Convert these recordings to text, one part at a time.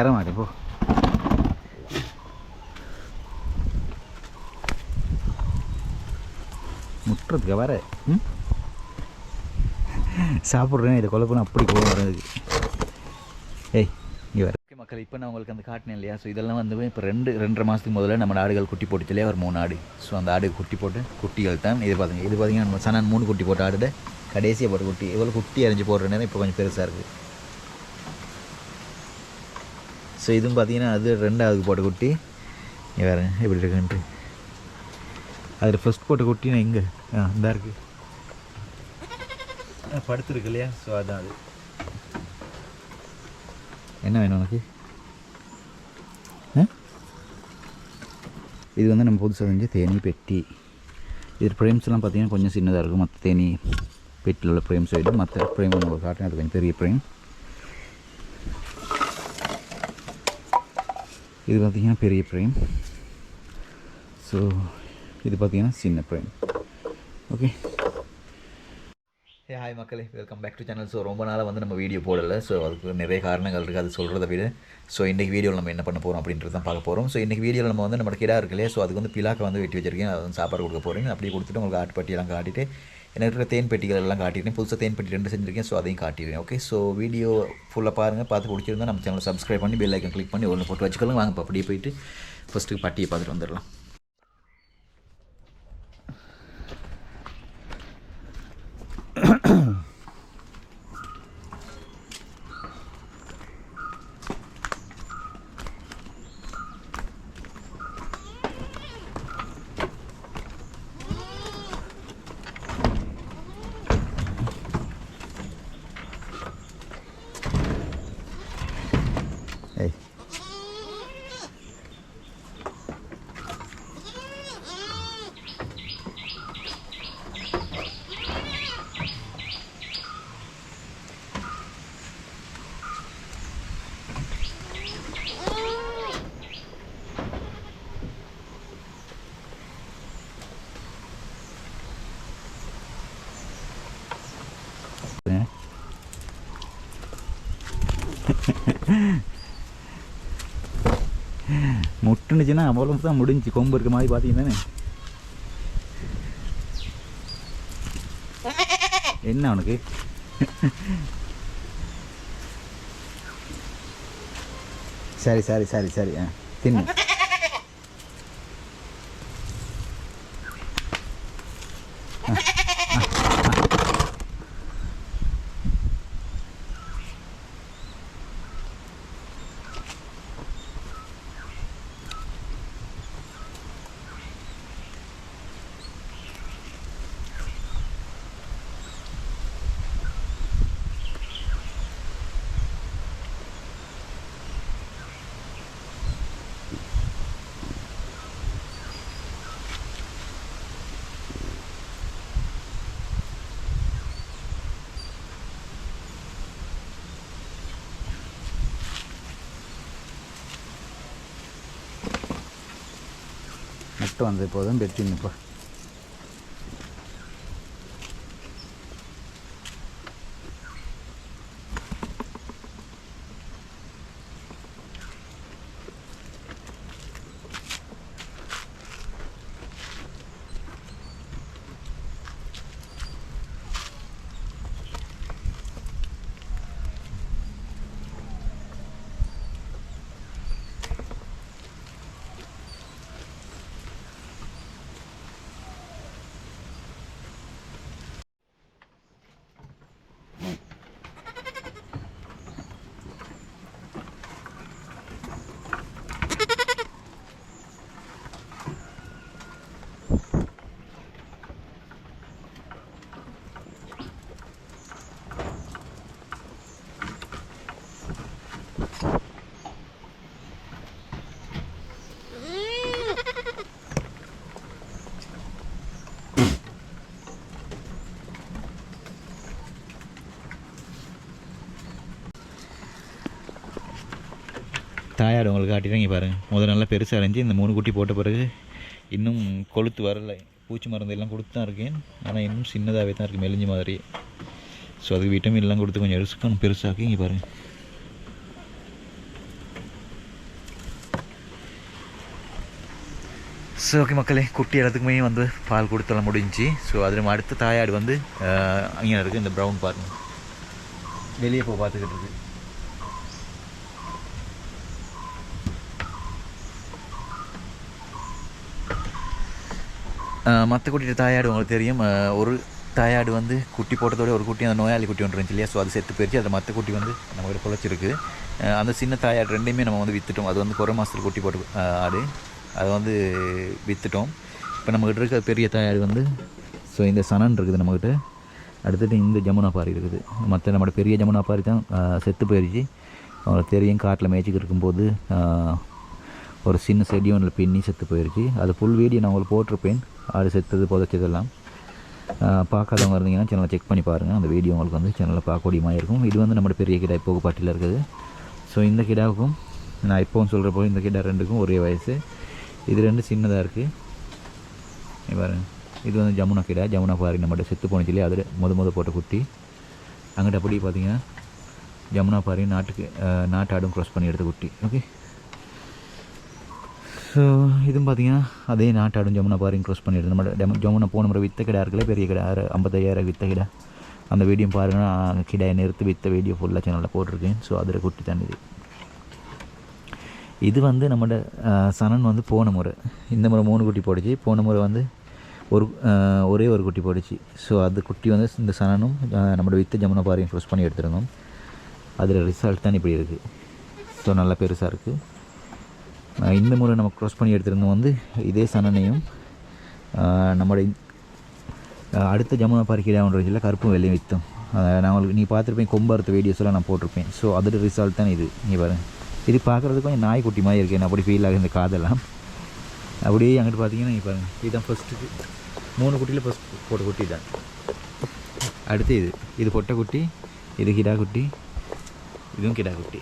தர போ. முட்டுறதுக்கு வர ம்? சாப்பிட்றேன் இதை கொலை அப்படி கோவம் வர்றதுக்கு. ஏய் இங்கே வர. ஓகே மக்கள் இப்போ நான் உங்களுக்கு அந்த காட்டினேன் இல்லையா? ஸோ இதெல்லாம் வந்து இப்போ ரெண்டு ரெண்டரை மாதத்துக்கு முதல்ல நம்ம ஆடுகள் குட்டி போட்டுச்சு ஒரு மூணு ஆடு. ஸோ அந்த ஆடு குட்டி போட்டு குட்டிகள் தான். இது பார்த்துங்க இது பார்த்தீங்கன்னா நம்ம சனான் மூணு குட்டி போட்டு ஆடுட கடைசியாக போட்டு குட்டி இவ்வளோ குட்டி அரைஞ்சி போடுற நேரம் இப்போ கொஞ்சம் பெருசாக இருக்குது ஸோ இதுவும் பார்த்தீங்கன்னா அது ரெண்டாவது போட்ட குட்டி. இங்கே வேறு எப்படி இருக்குன்ட்டு. அதில் ஃபஸ்ட் போட்ட கொட்டினா இங்கே. ஆ இதாக இருக்குது படுத்துருக்கு இல்லையா? ஸோ அதான் அது. என்ன வேணும் உனக்கு? ஆ? இது வந்து நம்ம புதுசாக செஞ்ச தேனி பெட்டி. இது ஃப்ரேம்ஸ்லாம் பார்த்தீங்கன்னா கொஞ்சம் சின்னதாக இருக்கும். மற்ற தேனி பெட்டியில் உள்ள ஃப்ரேம்ஸ் விட மற்ற ஃப்ரேம் உங்களுக்கு காட்டுறேன். அது கொஞ்சம் பெரிய ஃப்ரேம் இது பார்த்திங்கன்னா பெரிய ஃப்ரேம் ஸோ இது பார்த்தீங்கன்னா சின்ன ஃப்ரேம் ஓகே ஏ ஹாய் மக்களே. Welcome back to channel so ரொம்ப நாளாக வந்து நம்ம வீடியோ போடலை. ஸோ அதுக்கு நிறைய காரணங்கள் இருக்குது அது சொல்கிறத விட ஸோ இன்றைக்கி வீடியோவில் நம்ம என்ன பண்ண போகிறோம் அப்படின்றது தான் பார்க்க போகிறோம் ஸோ இன்றைக்கி வீடியோவில் நம்ம வந்து நம்ம கிடா இருக்கு இல்லையா? ஸோ அதுக்கு வந்து பிலாக்கை வந்து வெட்டி வச்சிருக்கேன். அது வந்து சாப்பாடு கொடுக்க போகிறேன் அப்படியே கொடுத்துட்டு உங்களுக்கு ஆட்டுப்பட்டியெல்லாம் காட்டிட்டு எனக்கு இருக்கிற தேன் பெட்டிகள் எல்லாம் காட்டிடுறேன் புதுசாக தேன் பெட்டி ரெண்டு செஞ்சுருக்கேன். ஸோ அதையும் காட்டிடுறேன் ஓகே ஸோ வீடியோ ஃபுல்லாக பாருங்கள் பார்த்து பிடிச்சிருந்தா நம்ம சேனலை சப்ஸ்கிரைப் பண்ணி பெல் ஐக்கன் கிளிக் பண்ணி ஒன்று போட்டு வச்சுக்கலாம் வாங்க இப்போ அப்படியே போயிட்டு ஃபஸ்ட்டு பட்டியை பார்த்துட்டு வந்துடலாம் ஏய் முட்டுனுச்சுன்னா அவ்வளோ தான் முடிஞ்சு. கொம்பு இருக்க மாதிரி பார்த்தீங்கன்னா என்ன அவனுக்கு சரி சரி சரி சரி. ஆ தின்னு. முட்டை வந்த போதும் பெட்டின்னுப்பா தாயார் உங்களுக்கு காட்டிடுறேன் இங்கே பாருங்கள் முதல்ல நல்லா பெருசாக இருந்துச்சு இந்த மூணு குட்டி போட்ட பிறகு இன்னும் கொளுத்து வரலை. பூச்சி மருந்து எல்லாம் கொடுத்து தான் இருக்கேன். ஆனால் இன்னும் சின்னதாகவே தான் இருக்குது மெலிஞ்ச மாதிரி. ஸோ அதுக்கு விட்டமின் எல்லாம் கொடுத்து கொஞ்சம் எடுத்துக்கணும் பெருசாக்கி இங்கே பாருங்கள் ஸோ ஓகே மக்களே குட்டி எல்லாத்துக்குமே வந்து பால் கொடுத்தெல்லாம் முடிஞ்சு. ஸோ அதில் அடுத்த தாயாடு வந்து அங்கே இருக்குது இந்த ப்ரௌன் பாருங்கள் வெளியே போய் பார்த்துக்கிட்டு இருக்குது மற்ற குட்டியோட தாயாடு உங்களுக்கு தெரியும். ஒரு தாயாடு வந்து குட்டி போட்டதோட ஒரு குட்டி அந்த நோயாளி குட்டி ஒன்று இருந்துச்சு இல்லையா? ஸோ அது செத்து போயிடுச்சு அது மற்ற குட்டி வந்து நம்ம ஒரு அந்த சின்ன தாயாடு ரெண்டையுமே நம்ம வந்து விற்றுட்டோம் அது வந்து குறை மாதத்தில் குட்டி போட்டு ஆடு. அதை வந்து விற்றுட்டோம் இப்போ நம்மக்கிட்ட இருக்க பெரிய தாயாடு வந்து ஸோ இந்த சனன் இருக்குது நம்மக்கிட்ட அடுத்தது இந்த ஜமுனா பாரி இருக்குது. மற்ற நம்மளோட பெரிய ஜமுனா பாரி தான் செத்து போயிடுச்சு அவங்களுக்கு தெரியும் காட்டில் மேய்ச்சிக்கு இருக்கும்போது ஒரு சின்ன செடி ஒன்றில் பின்னி செத்து போயிடுச்சு அது ஃபுல் வீடியோ நான் உங்களுக்கு போட்டிருப்பேன். ஆடு செத்தது புதைச்சதெல்லாம் பார்க்காதவங்க இருந்தீங்கன்னா சேனலை செக் பண்ணி பாருங்கள் அந்த வீடியோ உங்களுக்கு வந்து சேனலில் பார்க்கக்கூடிய மாதிரி இருக்கும். இது வந்து நம்மளோட பெரிய கிடா இப்போ பாட்டியில் இருக்குது. ஸோ இந்த கிடாவுக்கும் நான் இப்போவும் சொல்கிற போது இந்த கிடா ரெண்டுக்கும் ஒரே வயசு. இது ரெண்டு சின்னதாக இருக்குது பாருங்க. இது வந்து ஜமுனா கிடா. ஜமுனா பாரி நம்மகிட்ட செத்து போனச்சிலே அதில் முத முத போட்ட குட்டி அங்கிட்ட அப்படி பார்த்தீங்கன்னா ஜமுனா பாரி நாட்டுக்கு நாட்டாடும் நாட்டு ஆடும் க்ராஸ் பண்ணி எடுத்த குட்டி ஓகே ஸோ இதுவும் பார்த்தீங்கன்னா அதே நாட்டாடும் ஜமுனா பாருங்க க்ளோஸ் பண்ணிடுது. நம்ம டெம ஜமுனா போன முறை வித்த கிடா இருக்குல்ல பெரிய கிடா ஐம்பத்தையாயிரம் வித்த கிடா. அந்த வீடியோ பாருங்கன்னா கிடாயை நிறுத்து வித்த வீடியோ ஃபுல்லாக சேனலில் போட்டிருக்கேன். ஸோ அதில் குட்டி தான் இது. இது வந்து நம்மளோட சனன் வந்து போன முறை. இந்த முறை மூணு குட்டி போடுச்சு. போன முறை வந்து ஒரு ஒரே ஒரு குட்டி போடுச்சு. ஸோ அது குட்டி வந்து இந்த சனனும் நம்மளோட வித்த ஜமுனா பாருங்க க்ளோஸ் பண்ணி எடுத்துருந்தோம். அதில் ரிசல்ட் தான் இப்படி இருக்குது ஸோ நல்லா பெருசாக இருக்குது இந்த முறை நம்ம க்ராஸ் பண்ணி எடுத்துருந்தோம் வந்து இதே சனனையும் நம்முடைய அடுத்த ஜமுனா பறிக்கிறான்றதுல கருப்பும் வெள்ளையும் விற்றோம் நான் உங்களுக்கு நீ பார்த்துருப்பேன் கொம்பறுத்த வீடியோஸ் வீடியோஸ்லாம் நான் போட்டிருப்பேன். ஸோ அதோட ரிசல்ட் தான் இது. நீ பாருங்கள் இது பார்க்குறதுக்கு கொஞ்சம் நாய்க்குட்டி மாதிரி இருக்கு. எனக்கு அப்படி ஃபீல் ஆகுது இந்த காதெல்லாம். அப்படியே அங்கிட்டு பார்த்தீங்கன்னா நீ பாருங்கள் இதுதான் ஃபஸ்ட்டுக்கு மூணு குட்டியில் ஃபஸ்ட் போட்ட குட்டி தான். அடுத்து இது. இது பொட்டை குட்டி இது கிடா குட்டி இதுவும் கிடா குட்டி.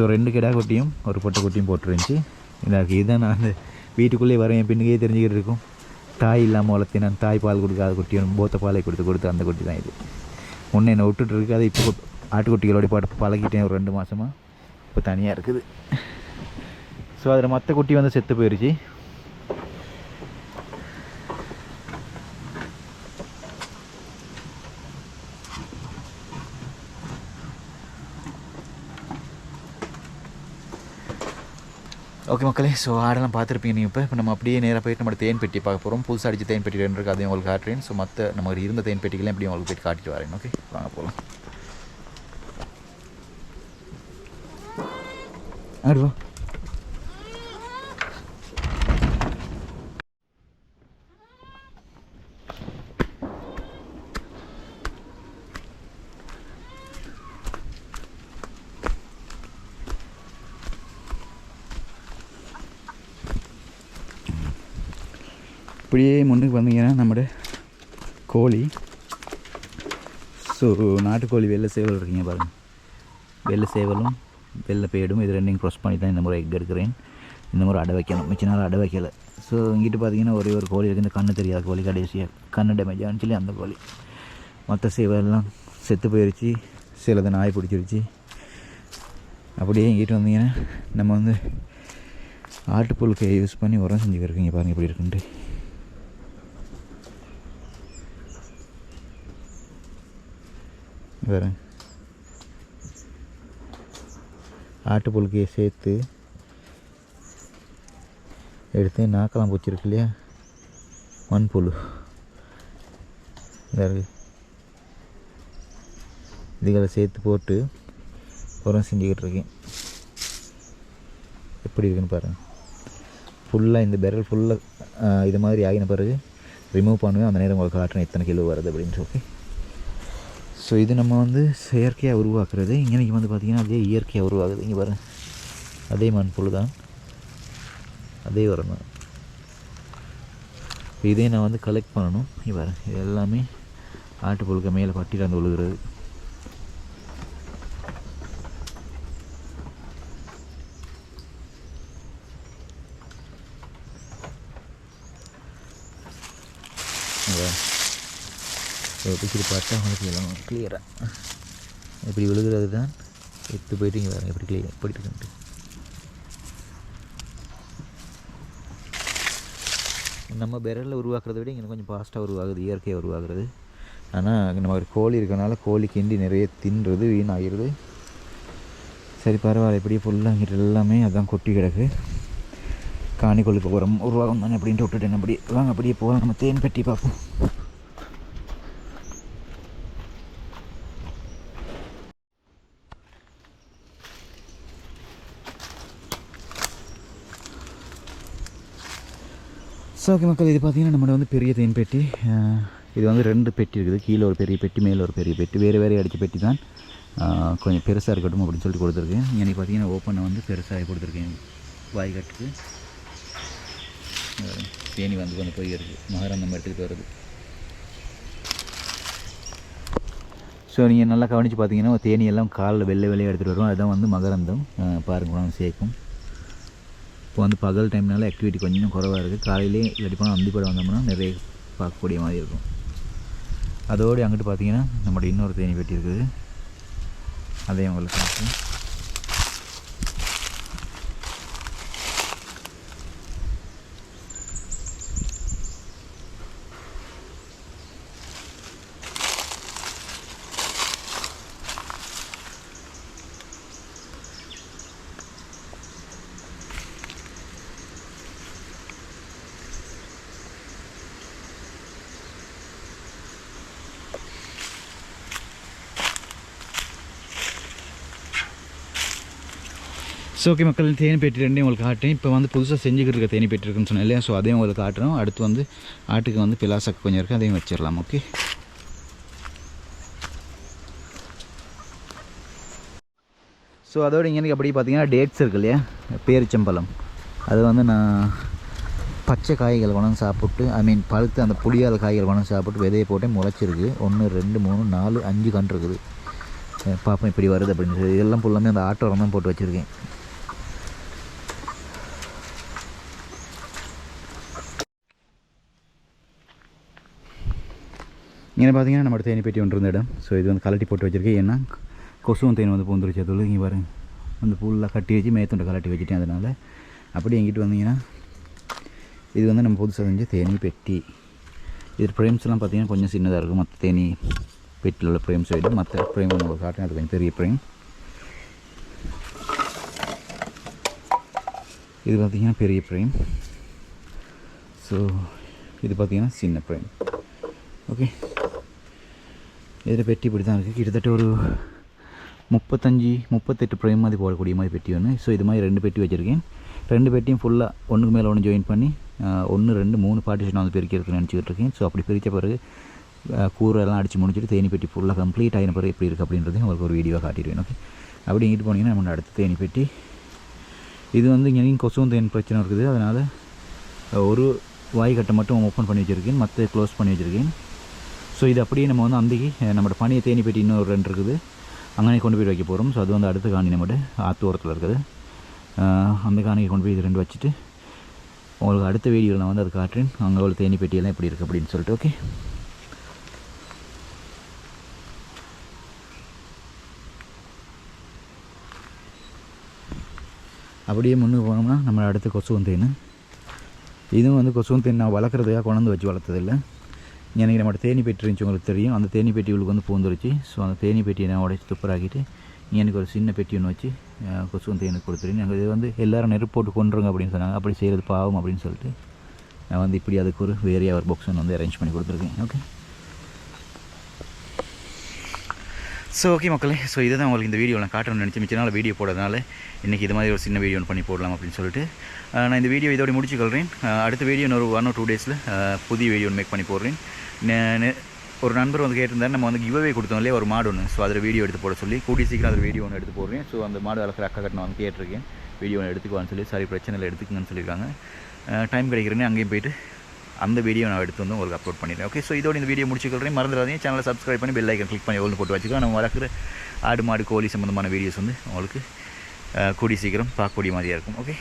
ஸோ ரெண்டு கிடா குட்டியும் ஒரு பொட்டை குட்டியும் போட்டுருந்துச்சு. எனக்கு இதுதான் நான் அந்த வீட்டுக்குள்ளேயே வரேன் என் பின்னுக்கே தெரிஞ்சுக்கிட்டு இருக்கும். தாய் இல்லாமல் வளர்த்து நான் தாய் பால் கொடுக்காத குட்டியும் போத்த பாலை கொடுத்து கொடுத்து அந்த குட்டி தான் இது. ஒன்று என்னை விட்டுட்டு இருக்கு அதை இப்போ ஆட்டுக்குட்டிகளோட பாட்டு பழகிட்டேன் ஒரு ரெண்டு மாதமாக இப்போ தனியாக இருக்குது. ஸோ அதில் மற்ற குட்டி வந்து செத்து போயிடுச்சு ஓகே மக்களே ஸோ ஆடெல்லாம் பார்த்துருப்பீங்க நீங்கள் இப்போ. இப்போ நம்ம அப்படியே நேராக போயிட்டு நம்ம தேன் பெட்டி பார்க்க போகிறோம் புதுசாக அடிச்சு தேன் பெட்டி ரெண்டு இருக்குது அதையும் உங்களுக்கு காட்டுறேன். ஸோ மற்ற நம்ம இருந்த தேன் பெட்டிகளையும் அப்படியே உங்களுக்கு போயிட்டு காட்டிட்டு வரேன். ஓகே வாங்க போகலாம் ஆடு இப்படியே முன்னுக்கு வந்தீங்கன்னா நம்மளோட கோழி. ஸோ நாட்டுக்கோழி வெள்ளை சேவல் இருக்கீங்க பாருங்கள் வெள்ளை சேவலும் வெள்ளை பேடும் இது ரெண்டையும் க்ராஸ் பண்ணி தான் இந்த முறை எக் எடுக்கிறேன். இந்த முறை அடை வைக்கணும். மிச்ச நாள் அடை வைக்கலை. ஸோ இங்கிட்டு பார்த்தீங்கன்னா ஒரே ஒரு கோழி இருக்குது இந்த கண்ணு தெரியாத கோழி கடைசியாக கண்ணு டேமேஜ் ஆன்னு சொல்லி அந்த கோழி. மற்ற சேவலெல்லாம் செத்து போயிடுச்சு சிலது நாய் பிடிச்சிருச்சு. அப்படியே இங்கிட்டு வந்தீங்கன்னா நம்ம வந்து ஆட்டுப்புழுக்கை யூஸ் பண்ணி உரம் செஞ்சுக்கிருக்கீங்க பாருங்கள் இப்படி இருக்குன்ட்டு. வேறு. ஆட்டுப்புழுக்கையை சேர்த்து எடுத்து நாக்கெல்லாம் பூச்சிருக்கு இல்லையா? மண்புழு. வேறு. இதுகளை சேர்த்து போட்டு உரம் செஞ்சுக்கிட்டு இருக்கேன். எப்படி இருக்குன்னு பாருங்கள் ஃபுல்லாக இந்த பெரல் ஃபுல்லாக இது மாதிரி ஆகின பிறகு ரிமூவ் பண்ணுவேன். அந்த நேரம் உங்களுக்கு காட்டுறேன் எத்தனை கிலோ வருது அப்படின்னு சொல்லி ஸோ இது நம்ம வந்து செயற்கையாக உருவாக்குறது. இங்கே வந்து பார்த்திங்கன்னா அதே இயற்கையாக உருவாகுது. இங்கே பாருங்க. அதே மண்புழு தான். அதே வரணும் இப்போ இதே நான் வந்து கலெக்ட் பண்ணணும். இங்கே இது எல்லாமே ஆட்டுப்பொழுக்க மேலே பட்டியில் வந்து விழுகிறது பிடிச்சிட்டு பார்த்தா உங்களுக்கு எல்லாம் கிளியராக இப்படி விழுகிறது தான் எடுத்து போயிட்டு இங்கே வரேன் எப்படி கிளியர் எப்படி இருக்குன்ட்டு. நம்ம விரலில் உருவாக்குறத விட இங்கே கொஞ்சம் ஃபாஸ்ட்டாக உருவாகுது இயற்கையாக உருவாகுறது. ஆனால் நம்ம ஒரு கோழி இருக்கனால கோழி கிண்டி நிறைய தின்றது வீணாகிடுது சரி பரவாயில்ல இப்படியே ஃபுல்லாக இங்கிட்ட எல்லாமே அதான் கொட்டி கிடக்கு. காணி கொழுப்பு உரம் உருவாகும் தானே அப்படின்ட்டு விட்டுட்டேன். அப்படியே வாங்க அப்படியே போகலாம். நம்ம தேன் பெட்டி பார்ப்போம். ஸோ ஓகே மக்கள் இது பார்த்தீங்கன்னா நம்மளோட வந்து பெரிய தேன் பெட்டி இது வந்து ரெண்டு பெட்டி இருக்குது. கீழே ஒரு பெரிய பெட்டி மேலே ஒரு பெரிய பெட்டி. வேறு வேறு அடித்த பெட்டி தான். கொஞ்சம் பெருசாக இருக்கட்டும் அப்படின்னு சொல்லிட்டு கொடுத்துருக்கேன். எனக்கு பார்த்தீங்கன்னா ஓப்பனை வந்து பெருசாக கொடுத்துருக்கேன். வாய் கட்டுக்கு. தேனி வந்து கொஞ்சம் போய் இருக்குது மகரந்தம் எடுத்துக்கிட்டு வருது ஸோ நீங்கள் நல்லா கவனித்து பார்த்தீங்கன்னா தேனியெல்லாம் காலில் வெள்ளை வெளியே எடுத்துகிட்டு வரும் அதுதான் வந்து மகரந்தம். பாருங்க சேர்க்கும். இப்போ வந்து பகல் டைம்னால ஆக்டிவிட்டி கொஞ்சம் குறவாக இருக்குது காலையிலே இல்லாட்டி போனால் அந்திப்படம் வந்தோம்னா நிறைய பார்க்கக்கூடிய மாதிரி இருக்கும். அதோடு அங்கிட்டு பார்த்தீங்கன்னா நம்மளோட இன்னொரு தேனி பெட்டி இருக்குது. அதையும் உங்களுக்கு காட்டுறேன் ஸோ ஓகே மக்கள் தேனி பெட்டி ரெண்டையும் உங்களுக்கு காட்டுறேன். இப்போ வந்து புதுசாக செஞ்சுக்கிட்டு இருக்க தேனி பெட்டி இருக்குன்னு சொன்னேன் இல்லையா? ஸோ அதையும் உங்களுக்கு காட்டுறோம். அடுத்து வந்து ஆட்டுக்கு வந்து பிலாசக்கு கொஞ்சம் இருக்குது அதையும் வச்சிடலாம். ஓகே ஸோ அதோட இங்கே அப்படி பார்த்தீங்கன்னா டேட்ஸ் இருக்கு இல்லையா? பேரிச்சம்பழம். அது வந்து நான் பச்சை காய்கள் கொண்டு சாப்பிட்டு ஐ மீன் பழுத்து அந்த புளியாத காய்கள் கொண்டு சாப்பிட்டு விதையை போட்டே முளைச்சிருக்கு. ஒன்று ரெண்டு மூணு நாலு அஞ்சு கன்று இருக்குது. பார்ப்போம் இப்படி வருது அப்படின்னு சொல்லி. இதெல்லாம் ஃபுல்லாமே அந்த ஆட்டோரம் தான் போட்டு வச்சுருக்கேன். இங்கே பார்த்தீங்கன்னா நம்ம தேனி பெட்டி ஒன்று இருந்த இடம். ஸோ இது வந்து கலட்டி போட்டு வச்சுருக்கேன் ஏன்னா கொசுவும் தேன் வந்து பூந்துருச்சு அது இங்கே பாருங்க அந்த ஃபுல்லாக கட்டி வச்சு மேத்துண்டை கலட்டி வச்சுட்டேன் அதனால். அப்படி எங்கிட்டு வந்தீங்கன்னா இது வந்து நம்ம புதுசாக செஞ்ச தேனி பெட்டி. இது ஃப்ரேம்ஸ்லாம் பார்த்தீங்கன்னா கொஞ்சம் சின்னதாக இருக்கும். மற்ற தேனி பெட்டியில் உள்ள ஃப்ரேம்ஸ் விட மற்ற ஃப்ரேம் நம்ம காட்டுறேன். அது கொஞ்சம் பெரிய ஃப்ரேம் இது பார்த்தீங்கன்னா பெரிய ஃப்ரேம் ஸோ இது பார்த்தீங்கன்னா சின்ன ஃப்ரேம் ஓகே இதில் பெட்டி இப்படி தான் இருக்குது. கிட்டத்தட்ட ஒரு முப்பத்தஞ்சு முப்பத்தெட்டு ஃப்ரேம் மாதிரி போடக்கூடிய மாதிரி பெட்டி ஒன்று. ஸோ இது மாதிரி ரெண்டு பெட்டி வச்சுருக்கேன். ரெண்டு பெட்டியும் ஃபுல்லாக ஒன்றுக்கு மேலே ஒன்று ஜாயின் பண்ணி ஒன்று ரெண்டு மூணு பார்ட்டிஷன் வந்து பிரிக்கிறதுக்கு நினச்சிக்கிட்டு இருக்கேன். ஸோ அப்படி பிரித்த பிறகு அஹ், கூரை எல்லாம் அடித்து முடிச்சுட்டு தேனி பெட்டி ஃபுல்லாக கம்ப்ளீட் ஆகின பிறகு எப்படி இருக்குது அப்படின்றதையும் உங்களுக்கு ஒரு வீடியோவாக காட்டிடுவேன் ஓகே அப்படி இங்கிட்டு போனீங்கன்னா நம்ம அடுத்த தேனி பெட்டி. இது வந்து இங்கேயும் கொசுவும் தேன் பிரச்சனை இருக்குது. அதனால் ஒரு வாய் கட்டை மட்டும் ஓப்பன் பண்ணி வச்சுருக்கேன். மற்ற க்ளோஸ் பண்ணி வச்சுருக்கேன். ஸோ இது அப்படியே நம்ம வந்து அந்திக்கு நம்மளோட பனியை தேனி பெட்டி இன்னொரு ரெண்டு இருக்குது. அங்கனே கொண்டு போய் வைக்க போகிறோம் ஸோ அது வந்து அடுத்த காணி நம்மகிட்ட ஆற்று ஓரத்தில் இருக்குது அந்த காணிக்கு கொண்டு போய் இது ரெண்டு வச்சுட்டு உங்களுக்கு அடுத்த வீடியோவில் நான் வந்து அது காட்டுறேன். அங்கே உள்ள தேனி பெட்டியெல்லாம் எப்படி இருக்குது அப்படின்னு சொல்லிட்டு ஓகே அப்படியே முன்னுக்கு போனோம்னா நம்ம அடுத்து கொசுவந்தேன் இதுவும் வந்து கொசுவந்தேன் நான் வளர்க்குறதுக்காக கொண்டாந்து வச்சு வளர்த்ததில்லை. எனக்கு நம்மளோட தேனி பெட்டி இருந்துச்சு உங்களுக்கு தெரியும். அந்த தேனி பெட்டி உங்களுக்கு வந்து பூந்துருச்சு. ஸோ அந்த தேனி பெட்டியை நான் உடச்சி துப்பராக்கிட்டு எனக்கு ஒரு சின்ன பெட்டி ஒன்று வச்சு அஹ், கொசுவன் தேனுக்கு கொடுத்துருங்க நாங்கள் இது வந்து எல்லோரும் நெருப்பு போட்டு கொண்டுருங்க அப்படின்னு சொன்னாங்க. அப்படி செய்கிறது பாவம் அப்படின்னு சொல்லிட்டு நான் வந்து இப்படி அதுக்கு ஒரு வேறையாக ஒரு பாக்ஸ் ஒன்று வந்து அரேஞ்ச் பண்ணி கொடுத்துருக்கேன். ஓகே ஸோ ஓகே மக்களே. ஸோ இதை தான் உங்களுக்கு இந்த வீடியோ நான் காட்டணும்னு நினச்சி மிச்ச நாள் வீடியோ போடுறதுனால இன்றைக்கி இது மாதிரி ஒரு சின்ன வீடியோ ஒன்று பண்ணி போடலாம் அப்படின்னு சொல்லிட்டு நான் இந்த வீடியோ இதோட முடிச்சுக்கொள்கிறேன் அடுத்த வீடியோ ஒரு ஒன் ஆர் டூ டேஸில் புதிய வீடியோ மேக் பண்ணி போடுறேன். நே- நே- ஒரு நண்பர் வந்து கேட்டிருந்தார் நம்ம வந்து கிவ்அவே கொடுத்தோம் இல்லையா ஒரு மாடு ஒன்று ஸோ அதில் வீடியோ எடுத்து போட சொல்லி கூடி சீக்கிரம் அதில் வீடியோ ஒன்று எடுத்து போடுறேன். ஸோ அந்த மாடு வளர்க்குற அக்கா கட்டணம் வந்து கேட்டிருக்கேன். வீடியோ ஒன்று எடுத்துக்குவான்னு சொல்லி சாரி பிரச்சனை இல்லை எடுத்துக்கங்கன்னு சொல்லியிருக்காங்க. டைம் கிடைக்கிறேன்னு அங்கேயும் போயிட்டு அந்த வீடியோ நான் எடுத்து வந்து உங்களுக்கு அப்லோட் பண்ணிடுறேன். ஓகே ஸோ இதோட இந்த வீடியோ முடிச்சுக்கிறேன் மறந்துடாதீங்க. சேனலை சப்ஸ்கிரைப் பண்ணி பெல் ஐக்கன் கிளிக் பண்ணி ஒன்று போட்டு வச்சுக்கோ நம்ம வளர்க்குற ஆடு மாடு கோழி சம்மந்தமான வீடியோஸ் வந்து உங்களுக்கு கூடி சீக்கிரம் பார்க்கக்கூடிய மாதிரியாக இருக்கும். ஓகே